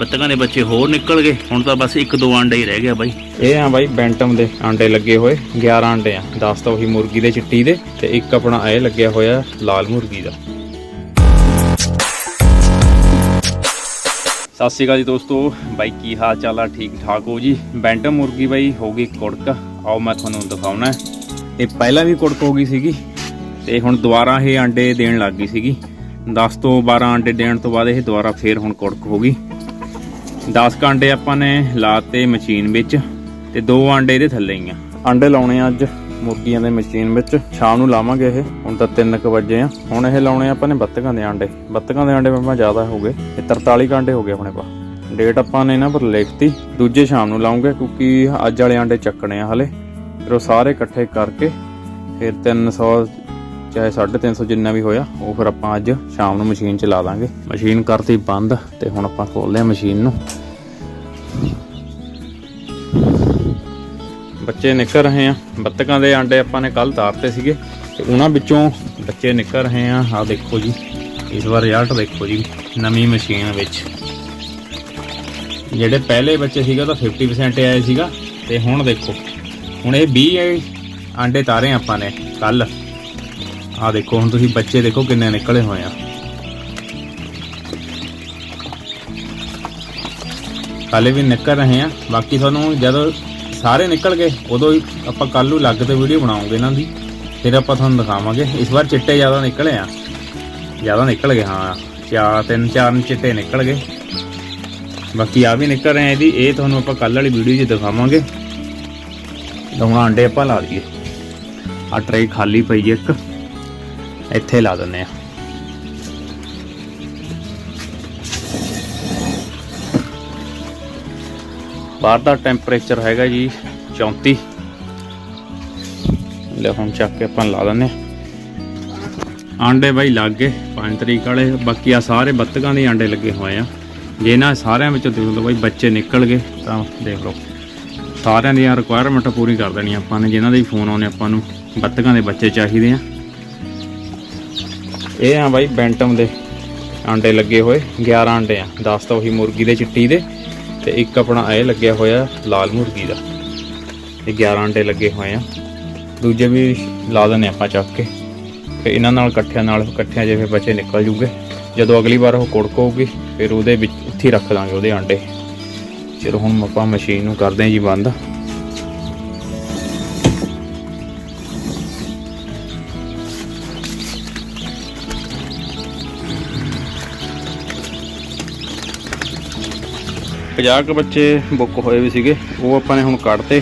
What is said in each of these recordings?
ਬੱਤਕਾਂ ਦੇ ਬੱਚੇ ਹੋਰ ਨਿਕਲ ਗਏ। ਹੁਣ ਤਾਂ ਬਸ ਇੱਕ ਦੋ ਆਂਡੇ ਹੀ ਰਹਿ ਗਿਆ ਬਾਈ। ਇਹ ਆ ਬਾਈ ਬੈਂਟਮ ਦੇ ਆਂਡੇ ਲੱਗੇ ਹੋਏ। 11 ਆਂਡੇ ਆ। 10 ਤਾਂ ਉਹੀ ਮੁਰਗੀ ਦੇ, ਚਿੱਟੀ ਦੇ ਤੇ ਇੱਕ ਆਪਣਾ ਇਹ ਲੱਗਿਆ ਹੋਇਆ ਲਾਲ ਮੁਰਗੀ ਦਾ। ਸਤਿ ਸ਼੍ਰੀ ਅਕਾਲ ਜੀ ਦੋਸਤੋ। ਬਾਈ ਕੀ ਹਾਲ ਚਾਲ ਆ? ਠੀਕ ਠਾਕ ਹੋ ਜੀ? ਬੈਂਟਮ ਮੁਰਗੀ ਬਾਈ ਹੋ ਗਈ ਕੁੜਕ। ਆਓ ਮੈਂ ਤੁਹਾਨੂੰ ਦਿਖਾਉਣਾ ਇਹ ਪਹਿਲਾਂ ਵੀ ਕੁੜਕ ਹੋ ਗਈ ਸੀਗੀ ਤੇ ਹੁਣ ਦੁਬਾਰਾ ਇਹ ਆਂਡੇ ਦੇਣ ਲੱਗ ਗਈ ਸੀਗੀ। 10 ਤੋਂ 12 ਆਂਡੇ ਦੇਣ ਤੋਂ ਬਾਅਦ ਇਹ ਦੁਬਾਰਾ ਫੇਰ ਹੁਣ ਕੁੜਕ ਹੋ ਗਈ। 10 ਕਾਂਡੇ ਆਪਾਂ ਨੇ ਲਾਤੇ ਮਸ਼ੀਨ ਵਿੱਚ ਤੇ ਦੋ ਆਂਡੇ ਇਹਦੇ ਥੱਲੇ ਹੀ ਆ। ਆਂਡੇ ਲਾਉਣੇ ਆ ਅੱਜ ਮੁਰਗੀਆਂ ਦੇ ਮਸ਼ੀਨ ਵਿੱਚ। ਸ਼ਾਮ ਨੂੰ ਲਾਵਾਂਗੇ ਇਹ। ਹੁਣ ਤਾਂ 3:00 ਵਜੇ ਆ। ਹੁਣ ਇਹ ਲਾਉਣੇ ਆਪਾਂ ਨੇ ਬੱਤਕਾਂ ਦੇ ਆਂਡੇ। ਬੱਤਕਾਂ ਦੇ ਆਂਡੇ ਮੈਂ ਜ਼ਿਆਦਾ ਹੋ ਗਏ। ਇਹ 43 ਕਾਂਡੇ ਹੋ ਗਏ ਆਪਣੇ ਪਾ ਡੇਟ ਆਪਾਂ ਨੇ ਇਹਨਾਂ ਪਰ ਲਿਖਤੀ ਦੂਜੇ ਸ਼ਾਮ ਨੂੰ ਲਾਉਂਗੇ ਕਿਉਂਕਿ ਅੱਜ ਵਾਲੇ ਆਂਡੇ ਚੱਕਣੇ ਆ ਹਲੇ। ਫਿਰ ਉਹ ਸਾਰੇ ਇਕੱਠੇ ਕਰਕੇ ਫਿਰ 300 ਚਾਹੇ 350 ਜਿੰਨਾ ਵੀ ਹੋਇਆ, ਉਹ ਫਿਰ ਆਪਾਂ ਅੱਜ ਸ਼ਾਮ ਨੂੰ ਮਸ਼ੀਨ ਚ ਲਾ ਦਾਂਗੇ। ਮਸ਼ੀਨ ਕਰਤੀ ਬੰਦ ਤੇ ਹੁਣ ਆਪਾਂ ਖੋਲਦੇ ਮਸ਼ੀਨ ਨੂੰ। ਬੱਚੇ ਨਿਕਲ ਰਹੇ ਆ। ਬੱਤਕਾਂ ਦੇ ਆਂਡੇ ਆਪਾਂ ਨੇ ਕੱਲ ਤਾਰਤੇ ਸੀਗੇ ਤੇ ਉਹਨਾਂ ਵਿੱਚੋਂ ਬੱਚੇ ਨਿਕਲ ਰਹੇ ਆ। ਆਹ ਦੇਖੋ ਜੀ, ਇਸ ਵਾਰ ਰਿਜ਼ਲਟ ਦੇਖੋ ਜੀ, ਨਵੀਂ ਮਸ਼ੀਨ ਵਿੱਚ। ਜਿਹੜੇ ਪਹਿਲੇ ਬੱਚੇ ਸੀਗੇ ਤਾਂ 50% ਆਏ ਸੀਗਾ। ਤੇ ਹੁਣ ਦੇਖੋ, ਹੁਣ ਇਹ 20 ਆਂਡੇ ਤਾਰੇ ਆਪਾਂ ਨੇ ਕੱਲ ਆਹ ਦੇਖੋ, ਹੁਣ ਤੁਸੀਂ ਬੱਚੇ ਦੇਖੋ ਕਿੰਨੇ ਨਿਕਲੇ ਹੋਏ ਆ। ਹਾਲੇ ਵੀ ਨਿਕਲ ਰਹੇ ਆ। ਬਾਕੀ ਤੁਹਾਨੂੰ ਜਦੋਂ ਸਾਰੇ ਨਿਕਲ ਗਏ, ਉਦੋਂ ਹੀ ਆਪਾਂ ਕੱਲ ਨੂੰ ਲੱਗ ਤੇ ਵੀਡੀਓ ਬਣਾਉਂਗੇ ਇਹਨਾਂ ਦੀ। ਫਿਰ ਆਪਾਂ ਤੁਹਾਨੂੰ ਦਿਖਾਵਾਂਗੇ। ਇਸ ਵਾਰ ਚਿੱਟੇ ਜ਼ਿਆਦਾ ਨਿਕਲੇ ਆ। ਜ਼ਿਆਦਾ ਨਿਕਲ ਗਏ, ਹਾਂ। ਚਾਰ, ਤਿੰਨ, ਚਾਰ ਚਿੱਟੇ ਨਿਕਲ ਗਏ। ਬਾਕੀ ਆ ਵੀ ਨਿਕਲ ਰਹੇ ਆ ਇਹਦੀ ਇਹ ਤੁਹਾਨੂੰ ਆਪਾਂ ਕੱਲ ਵਾਲੀ ਵੀਡੀਓ 'ਚ ਦਿਖਾਵਾਂਗੇ। ਤਾਂ ਹੁਣ ਆਂਡੇ ਆਪਾਂ ਲਾ ਲਈਏ। ਆ ਟਰੇ ਖਾਲੀ ਪਈ ਇੱਕ। ਇੱਥੇ ਲਾ ਦਿੰਦੇ ਆ ਬਾਹਰ ਦਾ ਟੈਂਪਰੇਚਰ ਹੈਗਾ ਜੀ 34 ਲੈ ਹੁਣ ਚੱਕ ਕੇ ਆਪਾਂ ਲਾ ਦਿੰਦੇ ਆ ਆਂਡੇ ਬਾਈ ਲੱਗ ਗਏ 5 ਤਰੀਕ ਵਾਲੇ। ਬਾਕੀ ਆ ਸਾਰੇ ਬੱਤਕਾਂ ਦੇ ਆਂਡੇ ਲੱਗੇ ਹੋਏ ਆ। ਜੇ ਨਾ ਸਾਰਿਆਂ ਵਿੱਚੋਂ ਦੇਖ ਲਓ ਬਾਈ ਬੱਚੇ ਨਿਕਲ ਗਏ ਤਾਂ ਦੇਖ ਲਓ। ਸਾਰਿਆਂ ਦੀਆਂ ਰਿਕੁਆਇਰਮੈਂਟ ਪੂਰੀ ਕਰ ਦੇਣੀ ਆਪਾਂ ਨੇ। ਜਿਨ੍ਹਾਂ ਦੇ ਫੋਨ ਆਉਣੇ ਆਪਾਂ ਨੂੰ, ਬੱਤਕਾਂ ਦੇ ਬੱਚੇ ਚਾਹੀਦੇ ਆ। ਇਹ ਆ ਬਾਈ ਬੈਂਟਮ ਦੇ ਆਂਡੇ ਲੱਗੇ ਹੋਏ 11 ਆਂਡੇ ਆ। 10 ਤਾਂ ਉਹੀ ਮੁਰਗੀ ਦੇ ਚਿੱਟੀ ਦੇ ਤੇ ਇੱਕ ਆਪਣਾ ਇਹ ਲੱਗਿਆ ਹੋਇਆ ਲਾਲ ਮੁਰਗੀ ਦਾ। ਇਹ 11 ਆਂਡੇ ਲੱਗੇ ਹੋਏ ਆ। ਦੂਜੇ ਵੀ ਲਾ ਦਿੰਦੇ ਆਪਾਂ ਚੱਕ ਕੇ। ਫਿਰ ਇਹਨਾਂ ਨਾਲ ਇਕੱਠਿਆਂ ਨਾਲ ਇਕੱਠਿਆਂ ਜਿਵੇਂ ਬੱਚੇ ਨਿਕਲ ਜੂਗੇ। ਜਦੋਂ ਅਗਲੀ ਵਾਰ ਉਹ ਕੁੜਕ ਹੋਊਗੀ, ਫਿਰ ਉਹਦੇ ਵਿੱਚ ਉੱਥੇ ਹੀ ਰੱਖ ਦਾਂਗੇ ਉਹਦੇ ਆਂਡੇ। ਚਲੋ ਹੁਣ ਆਪਾਂ ਮਸ਼ੀਨ ਨੂੰ ਕਰਦੇ ਹਾਂ ਜੀ ਬੰਦ। ਪੰਜਾਹ ਕੁ ਬੱਚੇ ਬੁੱਕ ਹੋਏ ਵੀ ਸੀਗੇ, ਉਹ ਆਪਾਂ ਨੇ ਹੁਣ ਕੱਢਤੇ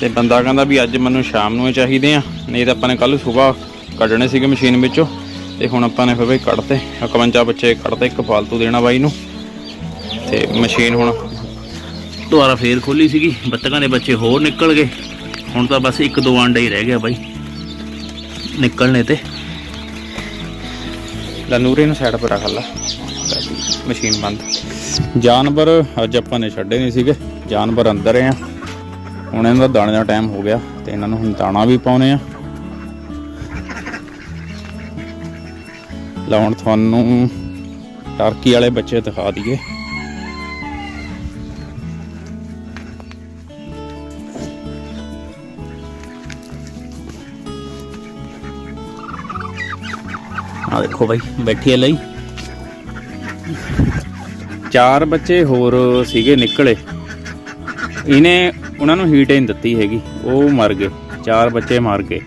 ਤੇ ਬੰਦਾ ਕਹਿੰਦਾ ਵੀ ਅੱਜ ਮੈਨੂੰ ਸ਼ਾਮ ਨੂੰ ਹੀ ਚਾਹੀਦੇ ਆ, ਨਹੀਂ ਤਾਂ ਆਪਾਂ ਨੇ ਕੱਲ ਸਵੇਰ ਕੱਢਣੇ ਸੀਗੇ ਮਸ਼ੀਨ ਵਿੱਚੋਂ ਤੇ ਹੁਣ ਆਪਾਂ ਨੇ ਫਿਰ ਬਈ ਕੱਢਤੇ 51 ਬੱਚੇ ਕੱਢਤੇ, ਇੱਕ ਫਾਲਤੂ ਦੇਣਾ ਬਾਈ ਨੂੰ ਤੇ ਮਸ਼ੀਨ ਹੁਣ ਦੁਬਾਰਾ ਫੇਰ ਖੋਲੀ ਸੀਗੀ, ਬੱਤਕਾਂ ਦੇ ਬੱਚੇ ਹੋਰ ਨਿਕਲ ਗਏ, ਹੁਣ ਤਾਂ ਬਸ ਇੱਕ ਦੋ ਆਂਡਾ ਹੀ ਰਹਿ ਗਿਆ ਬਾਈ, ਨਿਕਲਣੇ ਤੇ। ਲਨੂਰੇ ਨੂੰ ਸਾਈਡ 'ਤੇ ਰੱਖ ਲਾ। ਮਸ਼ੀਨ ਬੰਦ। ਜਾਨਵਰ ਅੱਜ ਆਪਾਂ ਨੇ ਛੱਡੇ ਨਹੀਂ ਸੀਗੇ, ਜਾਨਵਰ ਅੰਦਰ ਆ। ਹੁਣ ਇਹਨਾਂ ਦਾ ਦਾਣੇ ਦਾ ਟਾਈਮ ਹੋ ਗਿਆ ਤੇ ਇਹਨਾਂ ਨੂੰ ਹੁਣ ਦਾਣਾ ਵੀ ਪਾਉਨੇ ਆ। ਲਾਉਣ ਤੁਹਾਨੂੰ ਟਰਕੀ ਵਾਲੇ ਬੱਚੇ ਦਿਖਾ ਦਈਏ। ਆ ਦੇਖੋ ਬਾਈ, ਬੈਠੀ ਹੈ ਲਈ। ਚਾਰ ਬੱਚੇ ਹੋਰ ਸੀਗੇ ਨਿਕਲੇ। ਇਹਨੇ ਉਹਨਾਂ ਨੂੰ ਹੀਟ ਹੀ ਨਹੀਂ ਦਿੱਤੀ ਹੈਗੀ। ਉਹ ਮਰ ਗਏ। ਚਾਰ ਬੱਚੇ ਮਰ ਗਏ।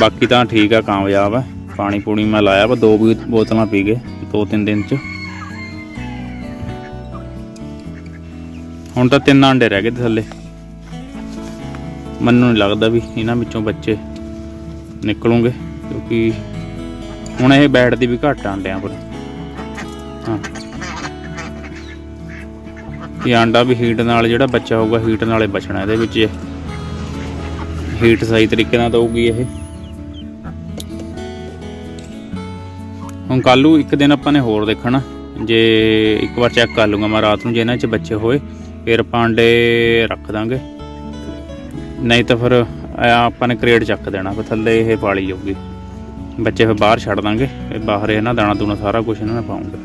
ਬਾਕੀ ਤਾਂ ਠੀਕ ਆ, ਕਾਮਯਾਬ ਆ। ਪਾਣੀ ਪੂਣੀ ਮੈਂ ਲਾਇਆ ਵਾ, ਦੋ ਵੀ ਬੋਤਲਾਂ ਪੀ ਗਏ, ਦੋ ਤਿੰਨ ਦਿਨ ਚ। ਹੁਣ ਤਾਂ ਤਿੰਨ ਆਂਡੇ ਰਹਿ ਗਏ ਥੱਲੇ। ਮੈਨੂੰ ਨਹੀਂ ਲੱਗਦਾ ਵੀ ਇਹਨਾਂ ਵਿੱਚੋਂ ਬੱਚੇ ਨਿਕਲੂਗੇ, ਕਿਉਂਕਿ ਹੁਣ ਇਹ ਬੈਠਦੀ ਵੀ ਘੱਟ ਆਂਡਿਆਂ ਪਰ। ਇਹ ਆਂਡਾ ਵੀ ਹੀਟ ਨਾਲ ਜਿਹੜਾ ਬੱਚਾ ਹੋਊਗਾ ਹੀਟ ਨਾਲੇ ਬਚਣਾ ਇਹਦੇ ਵਿੱਚ ਹੀਟ ਸਹੀ ਤਰੀਕੇ ਨਾਲ ਦਊਗੀ ਇਹ। ਹੁਣ ਕੱਲੂ ਇੱਕ ਦਿਨ ਆਪਾਂ ਨੇ ਹੋਰ ਦੇਖਣਾ। ਜੇ ਇੱਕ ਵਾਰ ਚੈੱਕ ਕਰ ਲੂੰਗਾ ਮੈਂ ਰਾਤ ਨੂੰ, ਜੇ ਇਹਨਾਂ 'ਚ ਬੱਚੇ ਹੋਏ, ਫਿਰ ਪਾਂਡੇ ਰੱਖ ਦਾਂਗੇ। ਨਹੀਂ ਤਾਂ ਫਿਰ ਆਪਾਂ ਨੇ ਕਰੇਟ ਚੱਕ ਦੇਣਾ, ਫਿਰ ਥੱਲੇ ਇਹ ਪਾਲੀ ਜਾਊਗੀ ਬੱਚੇ ਫਿਰ ਬਾਹਰ ਛੱਡ ਦਾਂਗੇ ਇਹ ਬਾਹਰ ਇਹ ਨਾ ਦਾਣਾ ਦੂਣਾ ਸਾਰਾ ਕੁਝ ਇਹਨਾਂ ਨੇ ਪਾਉਂਗੇ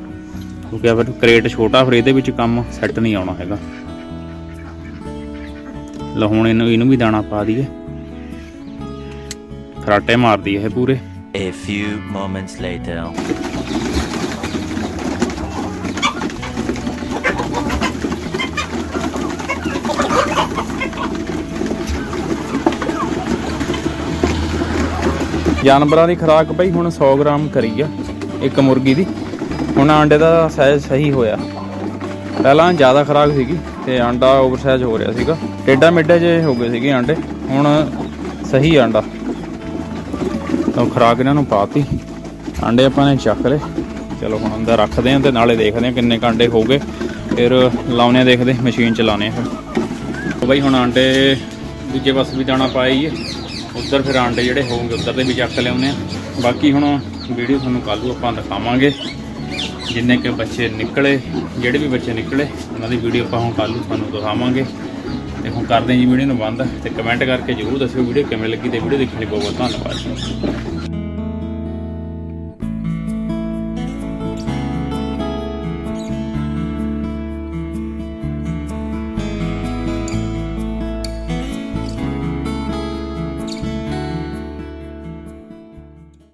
ਕਿਉਂਕਿ ਆ ਫਿਰ ਕ੍ਰੇਟ ਛੋਟਾ ਫਿਰ ਇਹਦੇ ਵਿੱਚ ਕੰਮ ਸੈੱਟ ਨਹੀਂ ਆਉਣਾ ਹੈਗਾ। ਲਓ ਹੁਣ ਇਹਨੂੰ ਇਹਨੂੰ ਵੀ ਦਾਣਾ ਪਾ ਦਈਏ। ਫਰਾਟੇ ਮਾਰਦੀ ਇਹ ਪੂਰੇ। A few moments later. ਜਾਨਵਰਾਂ ਦੀ ਖੁਰਾਕ ਬਈ ਹੁਣ 100 ਗ੍ਰਾਮ ਕਰੀ ਆ ਇੱਕ ਮੁਰਗੀ ਦੀ। ਹੁਣ ਆਂਡੇ ਦਾ ਸਾਈਜ਼ ਸਹੀ ਹੋਇਆ। ਪਹਿਲਾਂ ਜ਼ਿਆਦਾ ਖੁਰਾਕ ਸੀਗੀ ਤੇ ਆਂਡਾ ਓਵਰਸਾਈਜ਼ ਹੋ ਰਿਹਾ ਸੀਗਾ। ਟੇਡਾ ਮੇਡਾ ਜੇ ਹੋ ਗਏ ਸੀਗੇ ਆਂਡੇ ਹੁਣ ਸਹੀ ਆਂਡਾ ਤਾਂ ਖੁਰਾਕ ਇਹਨਾਂ ਨੂੰ ਪਾਤੀ। ਆਂਡੇ ਆਪਾਂ ਨੇ ਚੱਕ ਲਏ। ਚਲੋ ਹੁਣ ਅੰਦਰ ਰੱਖਦੇ ਆਂ ਤੇ ਨਾਲੇ ਦੇਖਦੇ ਆਂ ਕਿੰਨੇ ਕੁ ਆਂਡੇ ਹੋ ਗਏ। ਫਿਰ ਲਾਉਨੇ ਆ ਦੇਖਦੇ ਮਸ਼ੀਨ 'ਚ ਚਲਾਉਨੇ ਆ ਫਿਰ। ਬਈ ਹੁਣ ਆਂਡੇ ਦੂਜੇ ਪਾਸੇ ਵੀ ਦਾਣਾ ਪਾਈਏ ਉੱਧਰ ਫਿਰ ਆਂਡੇ ਜਿਹੜੇ ਹੋਣਗੇ, ਉੱਧਰ ਦੇ ਵੀ ਚੱਕ ਲਿਆਉਂਦੇ ਆ ਬਾਕੀ ਹੁਣ ਵੀਡੀਓ ਤੁਹਾਨੂੰ ਕੱਲ ਨੂੰ ਆਪਾਂ ਦਿਖਾਵਾਂਗੇ। ਜਿੰਨੇ ਕਿ ਬੱਚੇ ਨਿਕਲੇ, ਜਿਹੜੇ ਵੀ ਬੱਚੇ ਨਿਕਲੇ, ਉਹਨਾਂ ਦੀ ਵੀਡੀਓ ਆਪਾਂ ਹੁਣ ਕੱਲ ਨੂੰ ਤੁਹਾਨੂੰ ਦਿਖਾਵਾਂਗੇ। ਤੇ ਹੁਣ ਕਰਦੇ ਹਾਂ ਜੀ ਵੀਡੀਓ ਨੂੰ ਬੰਦ ਤੇ ਕਮੈਂਟ ਕਰਕੇ ਜਰੂਰ ਦੱਸਿਓ ਵੀਡੀਓ ਕਿਵੇਂ ਲੱਗੀ ਤੇ ਵੀਡੀਓ ਦੇਖਣ ਲਈ ਬਹੁਤ ਬਹੁਤ ਧੰਨਵਾਦ